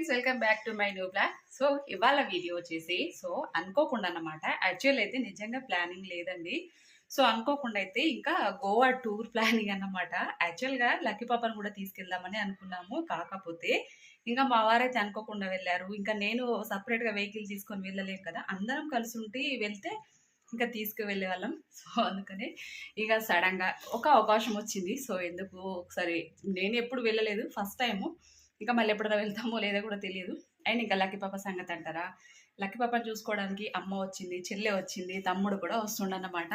Friends welcome back to my new blog so ఇవాళ video వచ్చేసి so అనుకోకుండా అన్నమాట. యాక్చువల్ అయితే నిజంగా ప్లానింగ్ లేదండి. సో అనుకోకుండా అయితే ఇంకా గోవా టూర్ ప్లానింగ్ అన్నమాట. యాక్చువల్గా లక్కీ పాపను కూడా తీసుకెళ్దామని అనుకున్నాము. కాకపోతే ఇంకా మా వారైతే అనుకోకుండా వెళ్ళారు. ఇంకా నేను సపరేట్గా వెహికల్ తీసుకొని వెళ్ళలేను కదా. అందరం కలిసి ఉంటే వెళ్తే ఇంకా తీసుకువెళ్ళే వాళ్ళం. సో అందుకని ఇక సడన్గా ఒక అవకాశం వచ్చింది. సో ఎందుకు ఒకసారి నేను ఎప్పుడు వెళ్ళలేదు. ఫస్ట్ టైము ఇంకా మళ్ళీ ఎప్పుడైనా వెళ్తామో లేదో కూడా తెలియదు. అండ్ ఇంకా లక్కీ పాప సంగతి అంటారా? లక్కీ పాపని చూసుకోవడానికి అమ్మ వచ్చింది చెల్లె వచ్చింది తమ్ముడు కూడా వస్తుండన్నమాట.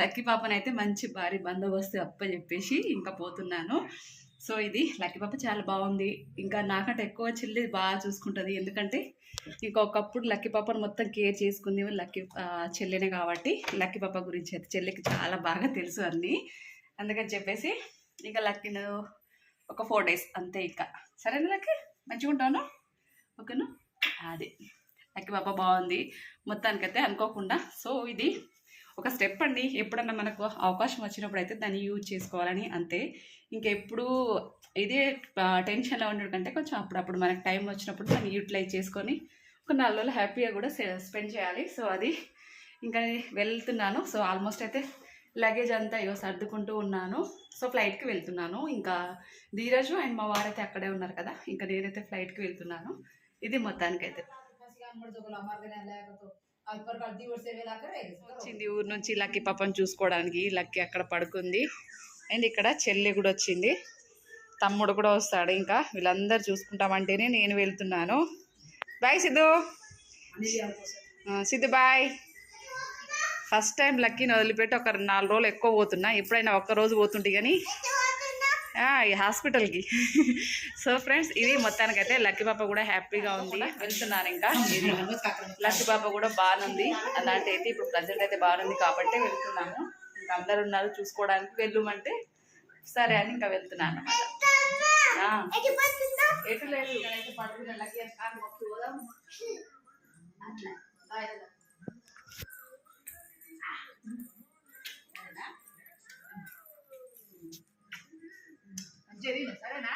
లక్కీ పాపనైతే మంచి భారీ బందోబస్తు అప్ప చెప్పేసి ఇంకా పోతున్నాను. సో ఇది లక్కీ పాప చాలా బాగుంది. ఇంకా నాకంటే ఎక్కువ చెల్లి బాగా చూసుకుంటుంది. ఎందుకంటే ఇంకా ఒకప్పుడు లక్కీ పాపను మొత్తం కేర్ చేసుకుంది లక్కీ చెల్లెనే కాబట్టి లక్కీ పాప గురించి అయితే చెల్లికి చాలా బాగా తెలుసు అన్నీ. అందుకని చెప్పేసి ఇంకా లక్కీను ఒక ఫోర్ డేస్ అంతే ఇంకా. సరేనా నాకు మంచిగా ఉంటాను ఓకేనా? అది. నాకు బాబా బాగుంది. మొత్తానికైతే అనుకోకుండా. సో ఇది ఒక స్టెప్ అండి. ఎప్పుడన్నా మనకు అవకాశం వచ్చినప్పుడు అయితే దాన్ని యూజ్ చేసుకోవాలని అంతే. ఇంకెప్పుడు ఇదే టెన్షన్లో ఉండడం కంటే కొంచెం అప్పుడప్పుడు మనకు టైం వచ్చినప్పుడు దాన్ని యూటిలైజ్ చేసుకొని ఒక నాలుగు రోజులు హ్యాపీగా కూడా స్పెండ్ చేయాలి. సో అది ఇంకా వెళ్తున్నాను. సో ఆల్మోస్ట్ అయితే లగేజ్ అంతా ఇగో సర్దుకుంటూ ఉన్నాను. సో ఫ్లైట్కి వెళ్తున్నాను. ఇంకా ధీరజు అండ్ మా వారైతే అక్కడే ఉన్నారు కదా. ఇంకా నేనైతే ఫ్లైట్కి వెళ్తున్నాను. ఇది మొత్తానికైతే. వచ్చింది ఊరు నుంచి లక్కీ పాపను చూసుకోవడానికి. లక్కీ అక్కడ పడుకుంది. అండ్ ఇక్కడ చెల్లి కూడా వచ్చింది. తమ్ముడు కూడా వస్తాడు ఇంకా. వీళ్ళందరూ చూసుకుంటామంటేనే నేను వెళ్తున్నాను. Bye Siddhu Siddhu bye first time లక్కీని వదిలిపెట్టి ఒక నాలుగు రోజులు ఎక్కువ పోతున్నా. ఎప్పుడైనా ఒక్క రోజు పోతుంటే కానీ ఈ హాస్పిటల్కి సో ఫ్రెండ్స్ ఇది మొత్తానికి అయితే లక్కీ పాప కూడా హ్యాపీగా ఉంది. వెళ్తున్నాను ఇంకా. లక్కీ పాప కూడా బాగుంది. అలాంటి అయితే ఇప్పుడు ప్రజెంట్ అయితే బాగుంది కాబట్టి వెళ్తున్నాము. ఇంకా అందరు ఉన్నారు చూసుకోవడానికి వెళ్ళమంటే సరే అని ఇంకా వెళ్తున్నాను అన్నమాట. ఎటు లేదు తిను, సరేనా?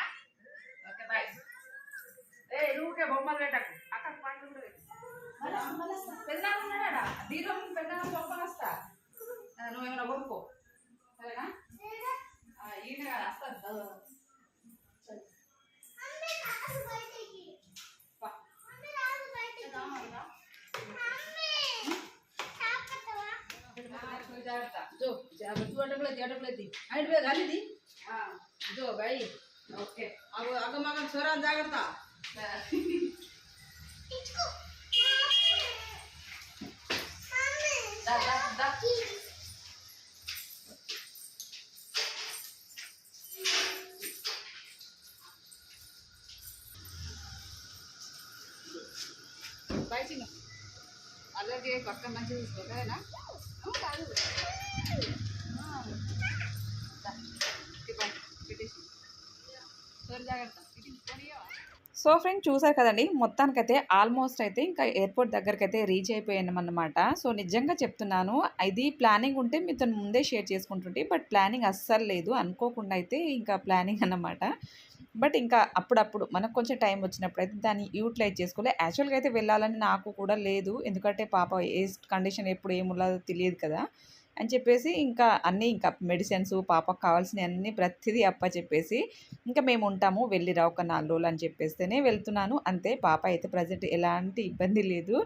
ఓకే బాయ్ ఏ నువ్వుకే బొమ్మలు పెట్టకు. అక్కడ పండు కూడా పెట్టు. పెద్దగా ఉన్నాడా? దీంట్లో పెద్దగా బొమ్మలు వస్తా. నువ్వేమైనా కొనుక్కో. జాగ్రత్త జో జాగ్రత్త అటకులది అటకులది ఆయన పోయి గాలిది జో బాయి ఓకే అవి అగమగం స్వరా జాగ్రత్త దా దా దా Vai, Tina. చిన్న అలాగే పక్క మంచిగా చూసుకో కాదు పెట్టేసి జాగ్రత్త సో ఫ్రెండ్ చూసారు కదండి మొత్తానికైతే ఆల్మోస్ట్ అయితే ఇంకా ఎయిర్పోర్ట్ దగ్గరికి అయితే రీచ్ అయిపోయామన్నమాట సో నిజంగా చెప్తున్నాను ఇది ప్లానింగ్ ఉంటే మీతో ముందే షేర్ చేసుకుంటుంటే బట్ ప్లానింగ్ అస్సలు లేదు. అనుకోకుండా అయితే ఇంకా ప్లానింగ్ అన్నమాట. బట్ ఇంకా అప్పుడప్పుడు మనకు కొంచెం టైం వచ్చినప్పుడు అయితే దాన్ని యూటిలైజ్ చేసుకోలే యాక్చువల్గా అయితే వెళ్ళాలని నాకు కూడా లేదు. ఎందుకంటే పాప ఏ కండిషన్ ఎప్పుడు ఏమున్నదో తెలియదు కదా. అని చెప్పేసి ఇంకా అన్నీ ఇంకా మెడిసిన్స్ పాపకు కావాల్సిన అన్నీ ప్రతిదీ అప్ప చెప్పేసి ఇంకా మేము ఉంటాము. వెళ్ళిరా ఒక నాలుగు రోజులు అని చెప్పేస్తేనే వెళ్తున్నాను. అంతే. పాప అయితే ప్రజెంట్ ఎలాంటి ఇబ్బంది లేదు.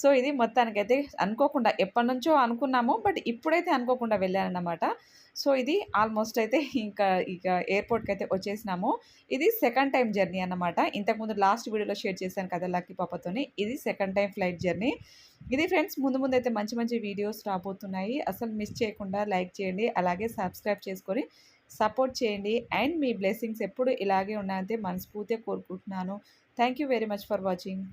సో ఇది మొత్తానికైతే అనుకోకుండా ఎప్పటి నుంచో అనుకున్నాము బట్ ఇప్పుడైతే అనుకోకుండా వెళ్ళానన్నమాట. సో ఇది ఆల్మోస్ట్ అయితే ఇంకా ఇక ఎయిర్పోర్ట్కి అయితే వచ్చేసినాము. ఇది సెకండ్ టైం జర్నీ అన్నమాట. ఇంతకుముందు లాస్ట్ వీడియోలో షేర్ చేశాను కదా లక్కీ పాపతోని. ఇది సెకండ్ టైం ఫ్లైట్ జర్నీ. ఇది ఫ్రెండ్స్ ముందు ముందు అయితే మంచి మంచి వీడియోస్ రాబోతున్నాయి. అసలు మిస్ చేయకుండా లైక్ చేయండి అలాగే సబ్స్క్రైబ్ చేసుకొని సపోర్ట్ చేయండి. అండ్ మీ బ్లెస్సింగ్స్ ఎప్పుడు ఇలాగే ఉన్నాయంటే మనస్ఫూర్తిగా కోరుకుంటున్నాను. Thank you very much for watching.